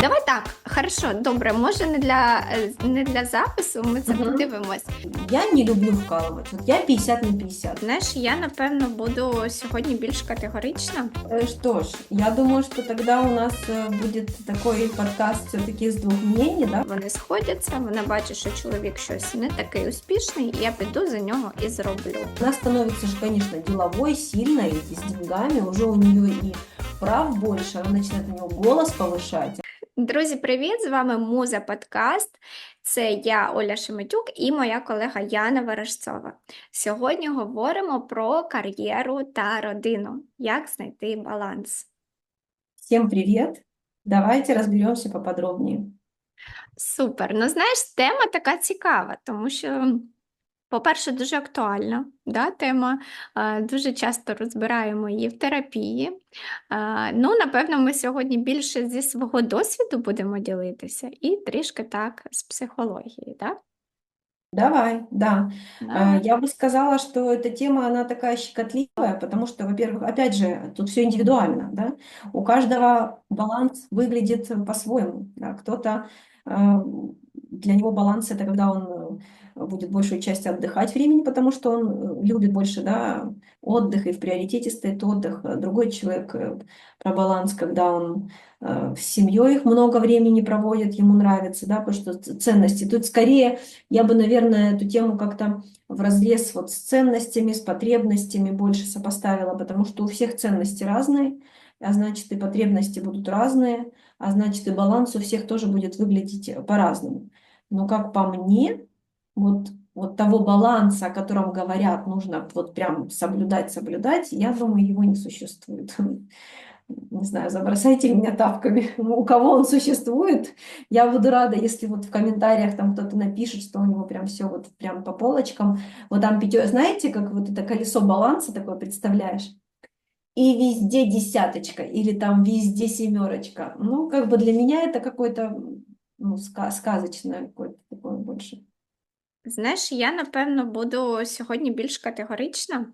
Давай так, хорошо, добре, може не для, е, не для запису, ми це Мгм. подивимось. Я не люблю вкалывать. Вот я 50 на 50. Знаєш, я напевно буду сьогодні більш категорична. Э, Что ж, я думаю, что тогда у нас э, будет такой подкаст все-таки с двух мнений, да? Вони сходяться, вона бачить, що чоловік щось не такий успішний, і я піду за нього і зроблю. Она становится же, конечно, деловой, сильной, и с деньгами, уже у нее и прав больше, она начинает у нее голос повышать. Друзі, привіт! З вами Муза Подкаст. Це я, Оля Шеметюк, і моя колега Яна Ворожцова. Сьогодні говоримо про кар'єру та родину. Як знайти баланс. Всем привет! Давайте разберемся поподробнее. Супер. Ну, знаєш, тема така цікава, тому що, по-перше, дуже актуальна да, тема. Е, Дуже часто розбираємо її в терапії. Е, Ну, напевно, ми сьогодні більше зі свого досвіду будемо ділитися і трішки так з психології. Да? Давай, да. Да. Э, Я бы сказала, что эта тема, она такая щекотливая, потому что, во-первых, опять же, тут все индивидуально, да? У каждого баланс выглядит по-своему, да? Кто-то, э, для него баланс это когда он э, будет большую часть отдыхать времени, потому что он э, любит больше, да, отдых, и в приоритете стоит отдых. А Другой человек э, про баланс, когда он с семьей много времени проводит, ему нравится, да, потому что ценности. Тут скорее я бы, наверное, эту тему как-то в разрез вот с ценностями, с потребностями больше сопоставила, потому что у всех ценности разные, а значит и потребности будут разные, а значит и баланс у всех тоже будет выглядеть по-разному. Но как по мне, вот, вот того баланса, о котором говорят, нужно вот прям соблюдать, соблюдать, я думаю, его не существует. Не знаю, забросайте меня тапками. У кого он существует, я буду рада, если вот в комментариях там кто-то напишет, что у него прям все вот прям по полочкам. Вот там пятё, знаете, как вот это колесо баланса такое представляешь? И везде десяточка, или там везде семерочка. Ну, как бы для меня это какое-то ну, ска- сказочное какое-то такое больше. Знаєш, я, напевно, буду сьогодні більш категорична.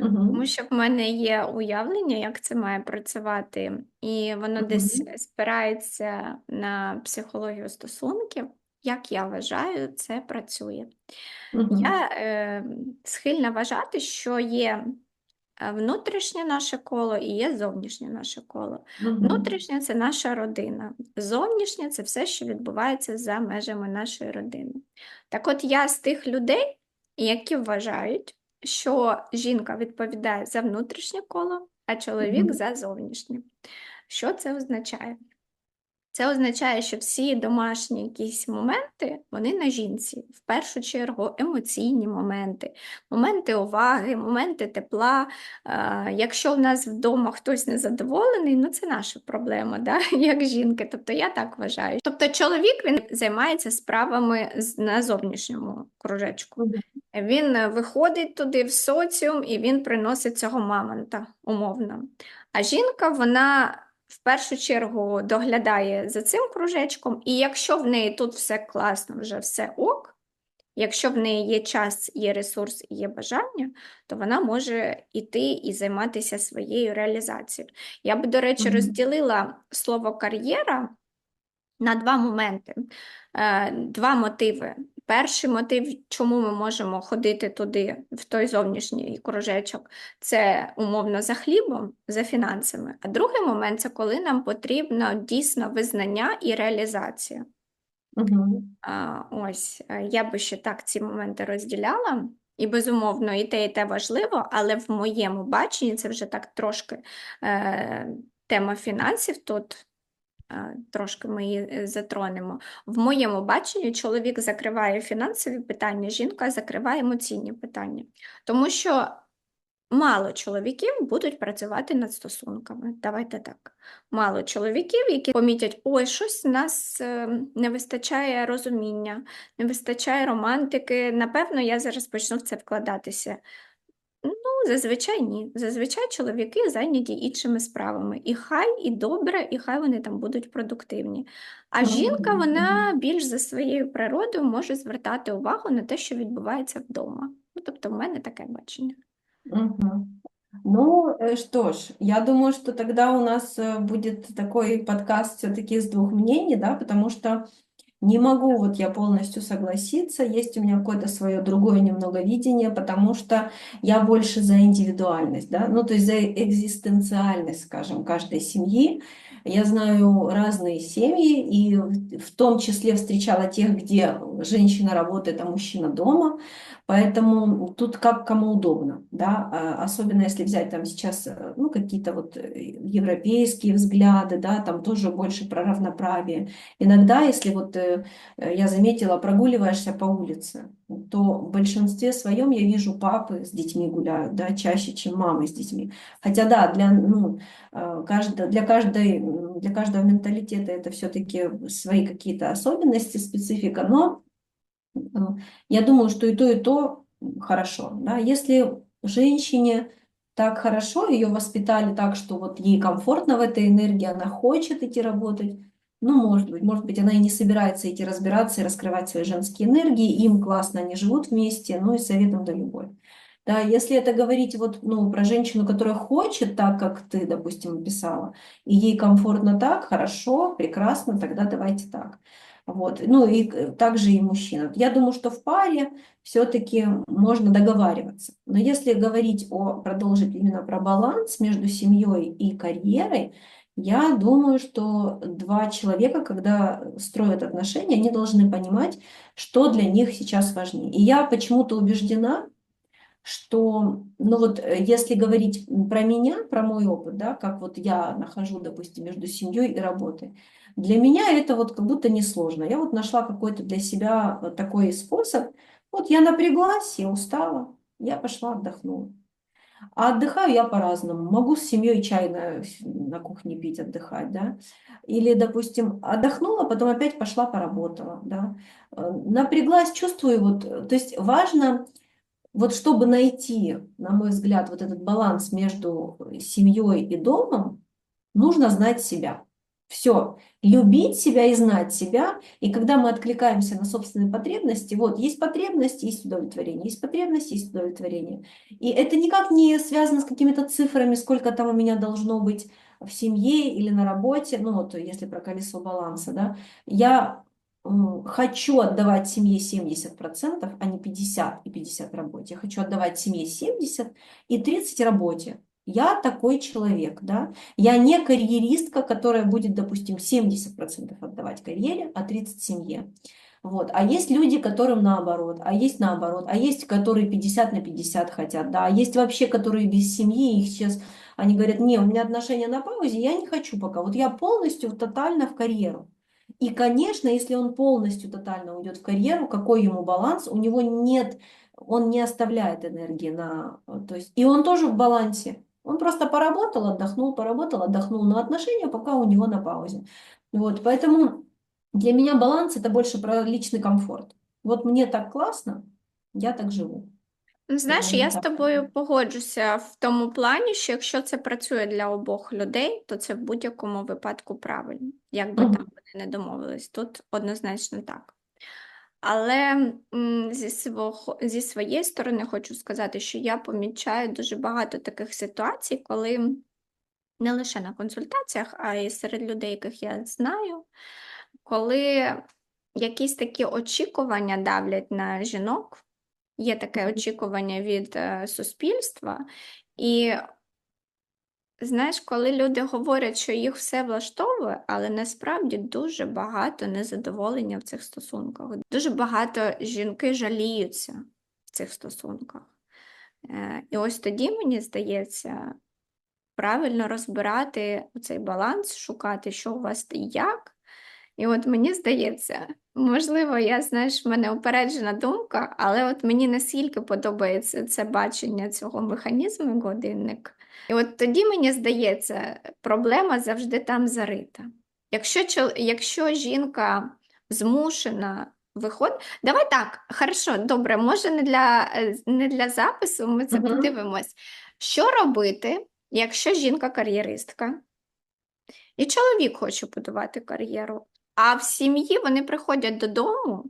Мгм. Тому що в мене є уявлення, як це має працювати, і воно десь спирається на психологію стосунків. Як я вважаю, це працює. Мгм. Я е, схильна вважати, що є внутрішнє наше коло і є зовнішнє наше коло. Мгм. Внутрішнє це наша родина, зовнішнє це все, що відбувається за межами нашої родини. Так от я з тих людей, які вважають, що жінка відповідає за внутрішнє коло, а чоловік Мгм. за зовнішнє. Що це означає? Це означає, що всі домашні якісь моменти, вони на жінці. В першу чергу емоційні моменти, моменти уваги, моменти тепла. Якщо в нас вдома хтось незадоволений, ну це наша проблема, да? як жінки. Тобто я так вважаю. Тобто чоловік він займається справами на зовнішньому кружечку. Він виходить туди в соціум і він приносить цього мамонта, умовно. А жінка, вона в першу чергу доглядає за цим кружечком, і якщо в неї тут все класно, вже все ок, якщо в неї є час, є ресурс і є бажання, то вона може йти і займатися своєю реалізацією. Я би, до речі, розділила слово кар'єра на два моменти, е, два мотиви. Перший мотив, чому ми можемо ходити туди, в той зовнішній кружечок, це умовно за хлібом, за фінансами. А другий момент це коли нам потрібно дійсно визнання і реалізація. Мгм. А, ось, е, я би ще так ці моменти розділяла. І, безумовно, і те, і те важливо, але в моєму баченні це вже так трошки е, тема фінансів тут. Е, Трошки ми її е, затронемо. В моєму баченні чоловік закриває фінансові питання, жінка закриває емоційні питання. Тому що мало чоловіків будуть працювати над стосунками. Давайте так. Мало чоловіків, які помітять, ой, щось у нас е, не вистачає розуміння, не вистачає романтики. Напевно, я зараз почну в це вкладатися. Ну, зазвичай ні. Зазвичай чоловіки зайняті іншими справами. І хай і добре, і хай вони там будуть продуктивні. А жінка, вона більш за своєю природою може звертати увагу на те, що відбувається вдома. Ну, тобто, в мене таке бачення. Мгм. Ну, э, что ж, я думаю, что тогда у нас э, будет такой подкаст все-таки из двух мнений, да, потому что не могу вот я полностью согласиться, есть у меня какое-то свое другое немного видение, потому что я больше за индивидуальность, да, ну то есть за экзистенциальность, скажем, каждой семьи. Я знаю разные семьи, и в том числе встречала тех, где женщина работает, а мужчина дома, поэтому тут как кому удобно, да, А особенно если взять там сейчас, э, ну, какие-то вот э, европейские взгляды, да, там тоже больше про равноправие. Иногда, если вот э, я заметила, прогуливаешься по улице, то в большинстве своем я вижу папы с детьми гуляют, да, чаще, чем мамы с детьми. Хотя да, для, ну, каждо- для каждой, для каждого менталитета это все-таки свои какие-то особенности, специфика, но я думаю, что и то, и то хорошо, да. Если женщине так хорошо, ее воспитали так, что вот ей комфортно в этой энергии, она хочет идти работать, ну, может быть, может быть, она и не собирается идти разбираться и раскрывать свои женские энергии, им классно, они живут вместе, ну и советом да любовь. Да, если это говорить вот, ну, про женщину, которая хочет так, как ты, допустим, описала, и ей комфортно так, хорошо, прекрасно, тогда давайте так. Вот. Ну и также и мужчина. Я думаю, что в паре все-таки можно договариваться. Но если говорить о, продолжить именно про баланс между семьей и карьерой, я думаю, что два человека, когда строят отношения, они должны понимать, что для них сейчас важнее. И я почему-то убеждена, что, ну вот, э, если говорить про меня, про мой опыт, да, как вот я нахожу, допустим, между семьей и работой, для меня это вот как будто несложно. Я вот нашла какой-то для себя вот такой способ. Вот я напряглась, я устала, я пошла отдохнула. А отдыхаю я по-разному. Могу с семьей чай на, на кухне пить, отдыхать, да. Или, допустим, отдохнула, потом опять пошла поработала, да. Э, Напряглась, чувствую вот, э, то есть важно вот чтобы найти, на мой взгляд, вот этот баланс между семьей и домом, нужно знать себя. Все, любить себя и знать себя. И когда мы откликаемся на собственные потребности, вот есть потребность, есть удовлетворение, есть потребность, есть удовлетворение. И это никак не связано с какими-то цифрами, сколько там у меня должно быть в семье или на работе, ну вот если про колесо баланса, да, я хочу отдавать семье 70%, а не 50 и 50 работе. Я хочу отдавать семье 70 и 30 работе. Я такой человек, да. Я не карьеристка, которая будет, допустим, 70% отдавать карьере, а 30 семье. Вот. А есть люди, которым наоборот, а есть наоборот, а есть, которые 50 на 50 хотят, да, а есть вообще, которые без семьи, их сейчас, они говорят, не, у меня отношения на паузе, я не хочу пока, вот я полностью, тотально в карьеру. И, конечно, если он полностью тотально уйдет в карьеру, какой ему баланс? У него нет, он не оставляет энергии на, то есть, и он тоже в балансе. Он просто поработал, отдохнул, поработал, отдохнул, но отношения пока у него на паузе. Вот, поэтому для меня баланс это больше про личный комфорт. Вот мне так классно, я так живу. Ну, Знаєш, Тому я з так. тобою погоджуся в тому плані, що якщо це працює для обох людей, то це в будь-якому випадку правильно, як би Мгм. там вони не домовились. Тут однозначно так. Але зі свого, зі своєї сторони хочу сказати, що я помічаю дуже багато таких ситуацій, коли не лише на консультаціях, а й серед людей, яких я знаю, коли якісь такі очікування давлять на жінок, є таке очікування від е, суспільства, і знаєш, коли люди говорять, що їх все влаштовує, але насправді дуже багато незадоволення в цих стосунках. Дуже багато жінки жаліються в цих стосунках. Е, І ось тоді, мені здається, правильно розбирати цей баланс, шукати, що у вас і як. І от мені здається, можливо, я, знаєш, в мене упереджена думка, але от мені настільки подобається це бачення цього механізму годинник. І от тоді, мені здається, проблема завжди там зарита. Якщо, якщо жінка змушена виходити, давай так, хорошо, добре, може не для, е, не для запису, ми це Мгм. подивимось. Що робити, якщо жінка кар'єристка, і чоловік хоче будувати кар'єру, а в сім'ї вони приходять додому,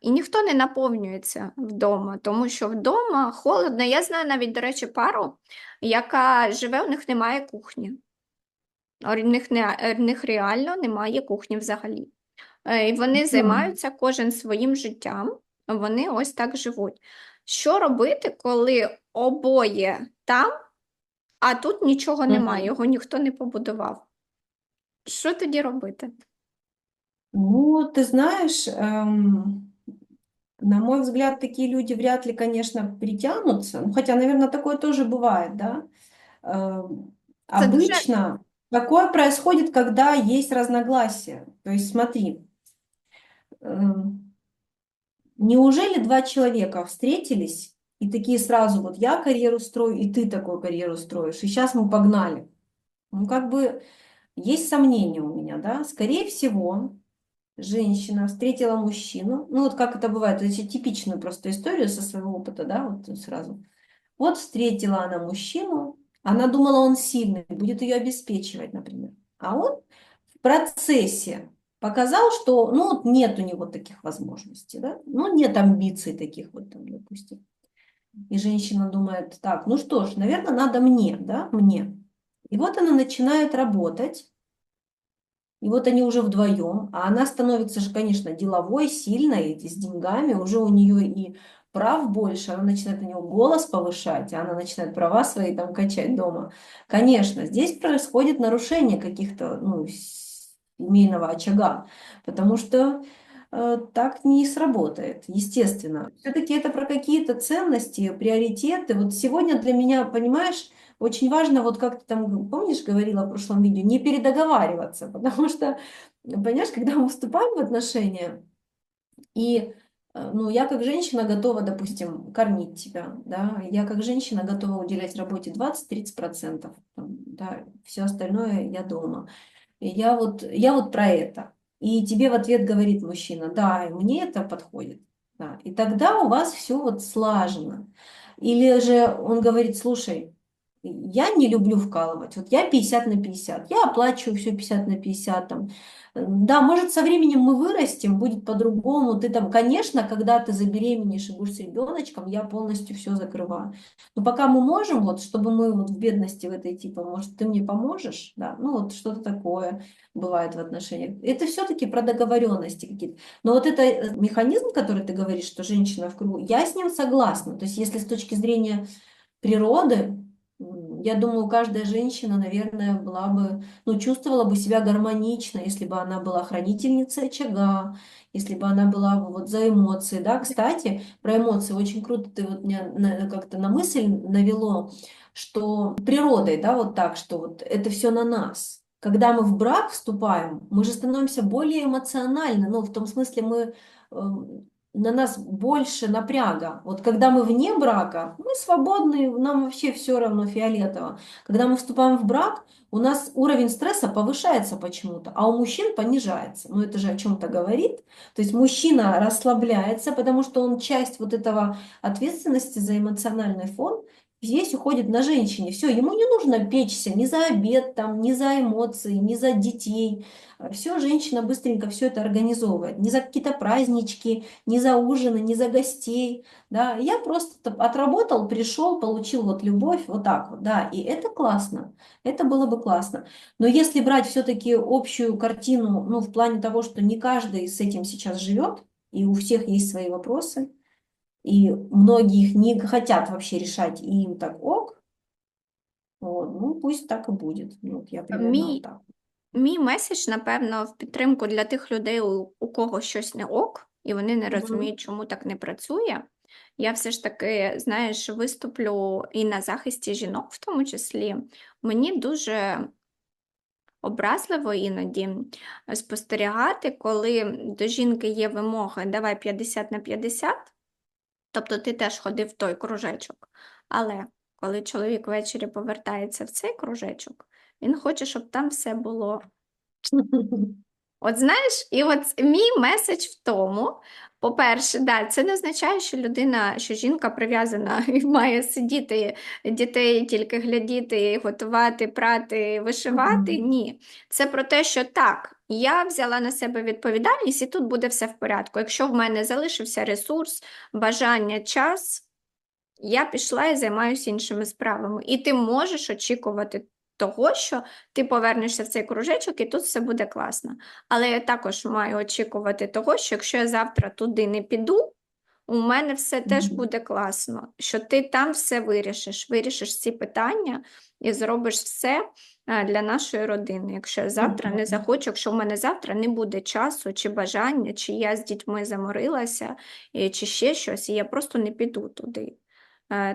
і ніхто не наповнюється вдома, тому що вдома холодно. Я знаю навіть, до речі, пару, яка живе, у них немає кухні. В них, не, в них реально немає кухні взагалі. Е, І вони займаються кожен своїм життям, вони ось так живуть. Що робити, коли обоє там, а тут нічого немає, його ніхто не побудував? Що тоді робити? Ну, ты знаешь, эм, на мой взгляд, такие люди вряд ли, конечно, притянутся. Ну, хотя, наверное, такое тоже бывает, да. Эм, дуже Обычно такое происходит, когда есть разногласия. То есть смотри, эм, неужели два человека встретились и такие сразу, вот я карьеру строю, и ты такую карьеру строишь, и сейчас мы погнали? Ну, как бы есть сомнения у меня, да. Скорее всего, женщина встретила мужчину, ну вот как это бывает, это типичную просто историю со своего опыта, да, вот сразу. Вот встретила она мужчину, она думала, он сильный, будет ее обеспечивать, например. А он в процессе показал, что, ну, вот нет у него таких возможностей, да, ну, нет амбиций таких вот там, допустим. И женщина думает, так, ну что ж, наверное, надо мне, да, мне. И вот она начинает работать, и вот они уже вдвоем, а она становится же, конечно, деловой, сильной, с деньгами, уже у нее и прав больше, она начинает на него голос повышать, а она начинает права свои там качать дома. Конечно, здесь происходит нарушение каких-то, ну, семейного очага, потому что э, так не сработает, естественно. Все-таки это про какие-то ценности, приоритеты. Вот сегодня для меня, понимаешь, очень важно, вот как ты там, помнишь, говорила в прошлом видео, не передоговариваться, потому что, понимаешь, когда мы вступаем в отношения, и э, ну, я как женщина готова, допустим, кормить тебя, да, я как женщина готова уделять работе 20-30%, там, да, все остальное я дома. И я вот, я вот про это. И тебе в ответ говорит мужчина, да, мне это подходит. Да. И тогда у вас все вот слажено. Или же он говорит, слушай, я не люблю вкалывать, вот я 50 на 50, я оплачиваю все 50 на 50, там, да, может, со временем мы вырастем, будет по-другому, ты там, конечно, когда ты забеременеешь и будешь с ребеночком, я полностью все закрываю, но пока мы можем, вот, чтобы мы вот в бедности в этой, типа, может, ты мне поможешь, да, ну, вот что-то такое бывает в отношениях, это все-таки про договоренности какие-то, но вот это э, механизм, который ты говоришь, что женщина в кругу, я с ним согласна, то есть если с точки зрения природы, я думаю, каждая женщина, наверное, была бы, ну, чувствовала бы себя гармонично, если бы она была хранительницей очага, если бы она была бы вот за эмоции, да. Кстати, про эмоции очень круто ты вот меня как-то на мысль навело, что природой, да, вот так, что вот это все на нас. Когда мы в брак вступаем, мы же становимся более эмоциональны, ну, в том смысле мы эм, на нас больше напряга. Вот когда мы вне брака, мы свободны, нам вообще все равно фиолетово. Когда мы вступаем в брак, у нас уровень стресса повышается почему-то, а у мужчин понижается. Ну, это же о чем-то говорит. То есть мужчина расслабляется, потому что он часть вот этого ответственности за эмоциональный фон весь уходит на женщине. Все, ему не нужно печься ни за обед, там, ни за эмоции, ни за детей. Все, женщина быстренько все это организовывает. Ни за какие-то празднички, ни за ужины, ни за гостей. Да, я просто отработал, пришел, получил вот любовь, вот так вот, да, и это классно, это было бы классно. Но если брать все-таки общую картину, ну, в плане того, что не каждый с этим сейчас живет, и у всех есть свои вопросы, и многие их не хотят вообще решать, и им так ок, вот, ну, пусть так и будет. Ну, я Мій, так. мій меседж, напевно, в підтримку для тих людей, у, у кого щось не ок, і вони не розуміють, чому так не працює. Я все ж таки, знаєш, виступлю і на захисті жінок, в тому числі. Мені дуже образливо іноді спостерігати, коли до жінки є вимоги давай 50 на 50, тобто ти теж ходив в той кружечок. Але коли чоловік ввечері повертається в цей кружечок, він хоче, щоб там все було От знаєш, і от мій меседж в тому, По-перше, да, це не означає, що людина, що жінка прив'язана і має сидіти, дітей тільки глядіти, готувати, прати, вишивати. Ні. Це про те, що так, я взяла на себе відповідальність, і тут буде все в порядку. Якщо в мене залишився ресурс, бажання, час, я пішла і займаюся іншими справами. І ти можеш очікувати того, що ти повернешся в цей кружечок, і тут все буде класно. Але я також маю очікувати того, що якщо я завтра туди не піду, у мене все теж буде класно, що ти там все вирішиш, вирішиш ці питання і зробиш все для нашої родини. Якщо я завтра не захочу, якщо в мене завтра не буде часу чи бажання, чи я з дітьми заморилася, чи ще щось, і я просто не піду туди.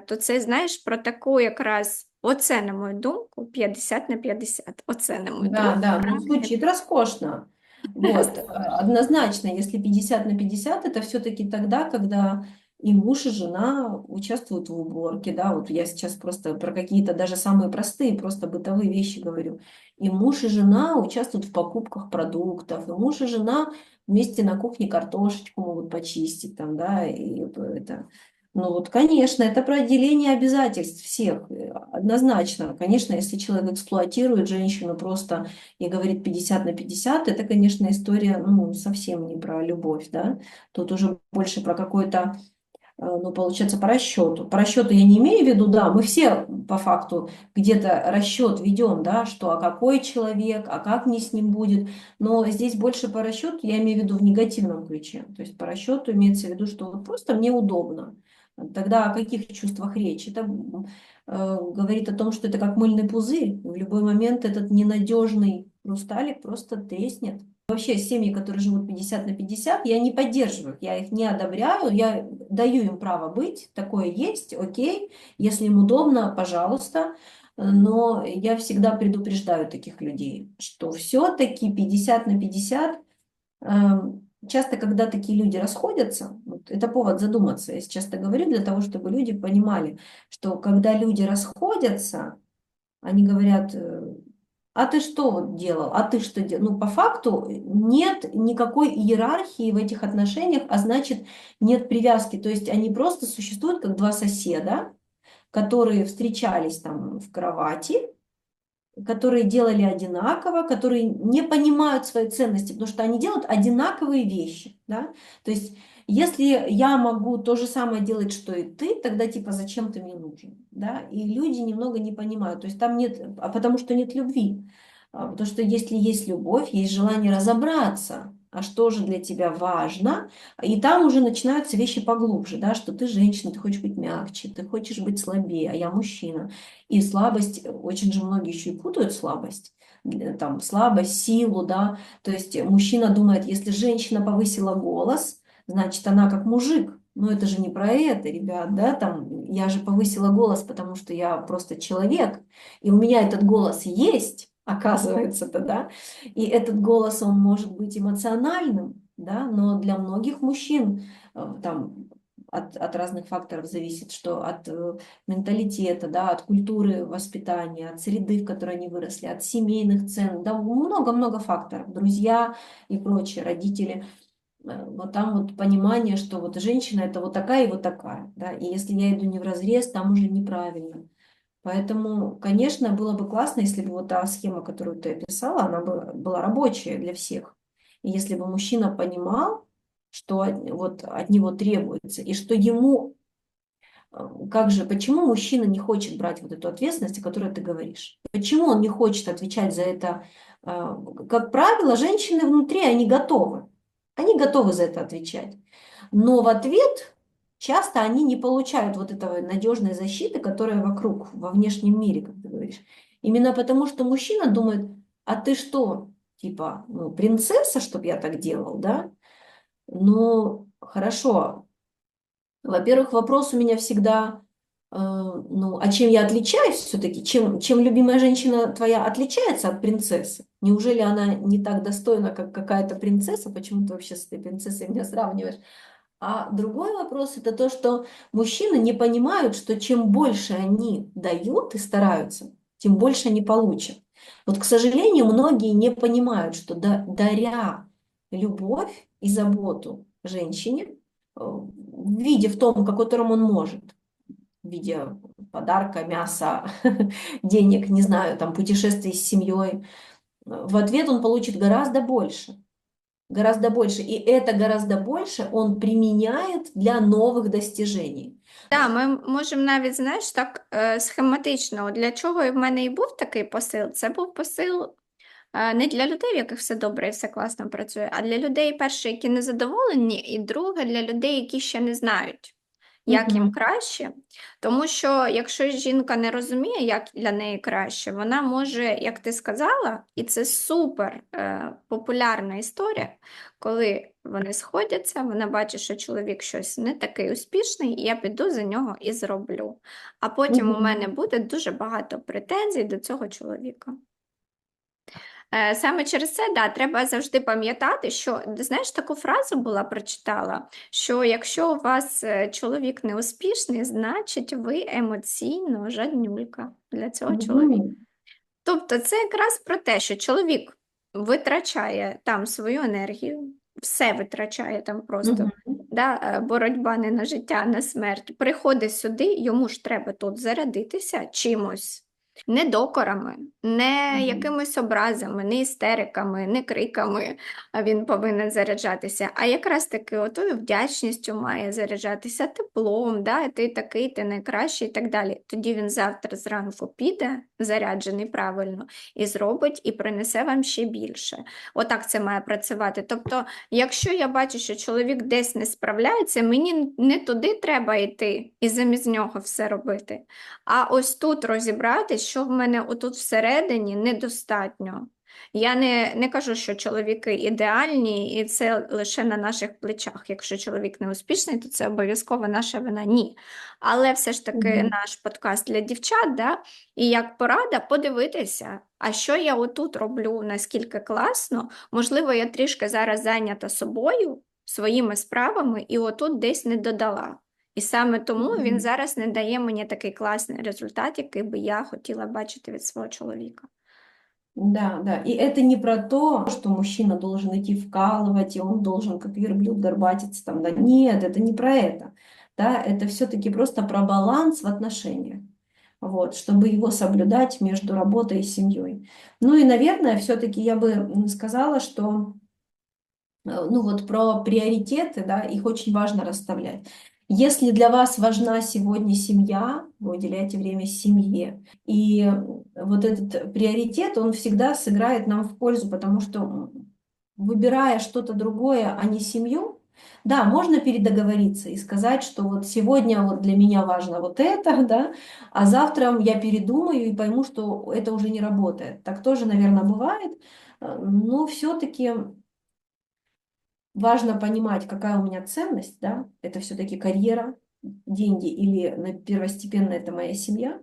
То це, знаєш, про таку якраз, оце, на мою думку, 50 на 50. Оце, на мою Да, думку, да, ну звучит роскошно. Вот, однозначно, если 50 на 50, это все-таки тогда, когда и муж, и жена участвуют в уборке, да, вот я сейчас просто про какие-то даже самые простые, просто бытовые вещи говорю. И муж, и жена участвуют в покупках продуктов, и муж, и жена вместе на кухне картошечку могут почистить там, да, и это... Ну вот, конечно, это про деление обязательств всех, э, однозначно. Конечно, если человек эксплуатирует женщину просто и говорит 50 на 50, это, конечно, история, ну, совсем не про любовь, да, тут уже больше про какой-то, э, ну, получается, по расчету. По расчету я не имею в виду, да, мы все по факту где-то расчет ведем, да, что а какой человек, а как мне с ним будет, но здесь больше по расчету, я имею в виду в негативном ключе, то есть по расчету имеется в виду, что вот просто мне удобно. Тогда о каких чувствах речь? Это э, говорит о том, что это как мыльный пузырь. В любой момент этот ненадежный хрусталик просто треснет. Вообще семьи, которые живут 50 на 50, я не поддерживаю, я их не одобряю, я даю им право быть, такое есть, окей, если им удобно, пожалуйста, но я всегда предупреждаю таких людей, что все-таки 50 на 50 эм, часто, когда такие люди расходятся, вот это повод задуматься, я сейчас это говорю для того, чтобы люди понимали, что когда люди расходятся, они говорят, э, а ты что делал, а ты что делал? Ну, по факту нет никакой иерархии в этих отношениях, а значит, нет привязки. То есть они просто существуют как два соседа, которые встречались там в кровати, которые делали одинаково, которые не понимают свои ценности, потому что они делают одинаковые вещи, да. То есть если я могу то же самое делать, что и ты, тогда типа зачем ты мне нужен, да? И люди немного не понимают, то есть там нет, а потому что нет любви, А, потому что если есть любовь, есть желание разобраться, а что же для тебя важно, и там уже начинаются вещи поглубже, да, что ты женщина, ты хочешь быть мягче, ты хочешь быть слабее, а я мужчина. И слабость, очень же многие еще и путают слабость, там, слабость, силу, да, то есть мужчина думает, если женщина повысила голос, значит, она как мужик, но это же не про это, ребят, да, там, я же повысила голос, потому что я просто человек, и у меня этот голос есть, оказывается-то, да, и этот голос, он может быть эмоциональным, да, но для многих мужчин э, там от, от разных факторов зависит, что от э, менталитета, да, от культуры воспитания, от среды, в которой они выросли, от семейных цен, да, много-много факторов, друзья и прочие, родители. Э, Вот там вот понимание, что вот женщина это вот такая и вот такая, да, и если я иду не в разрез, там уже неправильно. Поэтому, конечно, было бы классно, если бы вот та схема, которую ты описала, она бы была рабочая для всех. И если бы мужчина понимал, что от, вот от него требуется, и что ему, э, как же, почему мужчина не хочет брать вот эту ответственность, о которой ты говоришь? Почему он не хочет отвечать за это? Э, Как правило, женщины внутри, они готовы. Они готовы за это отвечать. Но в ответ часто они не получают вот этого надежной защиты, которая вокруг, во внешнем мире, как ты говоришь. Именно потому, что мужчина думает, а ты что, типа, ну, принцесса, чтобы я так делал, да? Ну, хорошо. Во-первых, вопрос у меня всегда, ну, а чем я отличаюсь все-таки? Чем, чем любимая женщина твоя отличается от принцессы? Неужели она не так достойна, как какая-то принцесса? Почему ты вообще с этой принцессой меня сравниваешь? А другой вопрос это то, что мужчины не понимают, что чем больше они дают и стараются, тем больше они получат. Вот, к сожалению, многие не понимают, что да- даря любовь и заботу женщине, в виде в том, в котором он может, в виде подарка, мяса, денег, не знаю, там, путешествий с семьей, в ответ он получит гораздо больше. Гораздо больше. И это гораздо больше он применяет для нових достижений. Так, ми можемо навіть, знаєш, так е, схематично, от для чого і в мене і був такий посил. Це був посил е, не для людей, в яких все добре і все класно працює, а для людей, перше, які не задоволені, і друге, для людей, які ще не знають, Як їм краще. Тому що якщо жінка не розуміє, як для неї краще, вона може, як ти сказала, і це супер е, популярна історія, коли вони сходяться, вона бачить, що чоловік щось не такий успішний, і я піду за нього і зроблю. А потім у мене буде дуже багато претензій до цього чоловіка. Е, Саме через це, да, треба завжди пам'ятати, що, знаєш, таку фразу була прочитала, що якщо у вас е, чоловік неуспішний, значить ви емоційно жаднюлька для цього чоловіка. Тобто це якраз про те, що чоловік витрачає там свою енергію, все витрачає там просто, Мгм. да, е, боротьба не на життя, а на смерть. Приходить сюди, йому ж треба тут зарядитися чимось. Не докорами, не якимись образами, не істериками, не криками він повинен заряджатися, а якраз таки отою вдячністю має заряджатися теплом, да, ти такий, ти найкращий і так далі. Тоді він завтра зранку піде, заряджений правильно, і зробить, і принесе вам ще більше. Отак це має працювати. Тобто, якщо я бачу, що чоловік десь не справляється, мені не туди треба йти і замість нього все робити. А ось тут розібратись, що в мене отут всередині недостатньо. Я не, не кажу, що чоловіки ідеальні, і це лише на наших плечах. Якщо чоловік не успішний, то це обов'язково наша вина. Ні. Але все ж таки Мгм. наш подкаст для дівчат, да? І як порада подивитися, а що я отут роблю, наскільки класно. Можливо, я трішки зараз зайнята собою, своїми справами, і отут десь не додала. І саме тому він Мгм. зараз не дає мені такий класний результат, який би я хотіла бачити від свого чоловіка. Да, да. И это не про то, что мужчина должен идти вкалывать, и он должен как верблюд горбатиться там, да. Нет, это не про это. Да, это все-таки просто про баланс в отношениях. Вот, чтобы его соблюдать между работой и семьей. Ну и, наверное, все-таки я бы м, сказала, что э, ну вот про приоритеты, да, их очень важно расставлять. Если для вас важна сегодня семья, вы уделяете время семье, и вот этот приоритет, он всегда сыграет нам в пользу, потому что выбирая что-то другое, а не семью, да, можно передоговориться и сказать, что вот сегодня вот для меня важно вот это, да, а завтра я передумаю и пойму, что это уже не работает. Так тоже, наверное, бывает, э, но все-таки важно понимать, какая у меня ценность, да, это все-таки карьера, деньги или на- первостепенно это моя семья,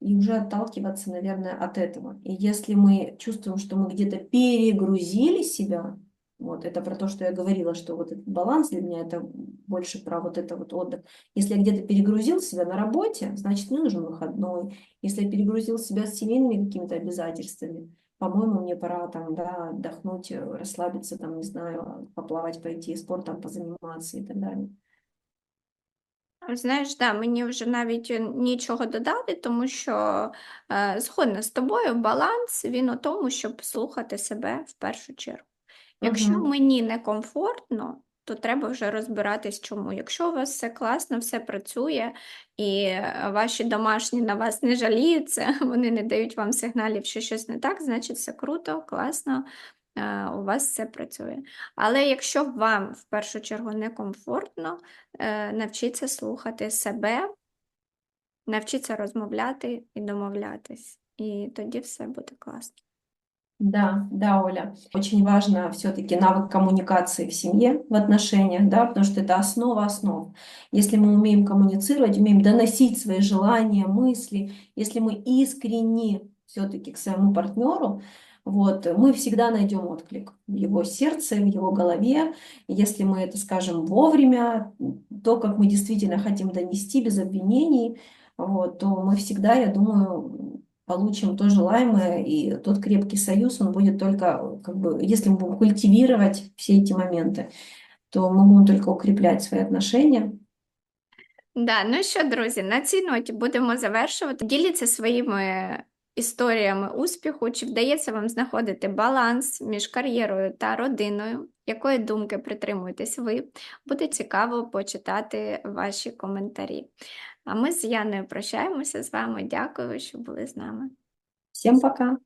и уже отталкиваться, наверное, от этого. И если мы чувствуем, что мы где-то перегрузили себя, вот это про то, что я говорила, что вот этот баланс для меня это больше про вот это вот отдых. Если я где-то перегрузил себя на работе, значит, мне нужен выходной. Если я перегрузил себя с семейными какими-то обязательствами, по-моему, мне пора там, да, отдохнуть, э, расслабиться, там, не знаю, поплавать, пойти, спортом позаниматься и так далее. Знаєш, да, мені вже навіть е, нічого додати, тому що е, згодна з тобою, баланс він у тому, щоб слухати себе в першу чергу. Якщо Мгм. мені некомфортно, то треба вже розбиратись чому. Якщо у вас все класно, все працює, і е, ваші домашні на вас не жаліються, вони не дають вам сигналів, що щось не так, значить все круто, класно, е, у вас все працює. Але якщо вам в першу чергу некомфортно, е, навчіться слухати себе, навчіться розмовляти і домовлятись, і тоді все буде класно. Да, да, Оля. Очень важно все-таки навык коммуникации в семье, в отношениях, да, потому что это основа основ. Если мы умеем коммуницировать, умеем доносить свои желания, мысли, если мы искренни все-таки к своему партнеру, вот, мы всегда найдем отклик в его сердце, в его голове. Если мы это скажем вовремя, то, как мы действительно хотим донести без обвинений, вот, то мы всегда, я думаю, получим то желаемое, и тот крепкий союз, он будет только, как бы, если мы будем культивировать все эти моменты. то могу только укреплять свои отношения. Да, ну що, друзі, на цій ноті будемо завершувати. Діліться своїми історіями успіху, чи вдається вам знаходити баланс між кар'єрою та родиною, якої думки притримуєтесь ви. Буде цікаво почитати ваші коментарі. А ми з Яною прощаємося з вами. Дякую, що були з нами. Всем пока!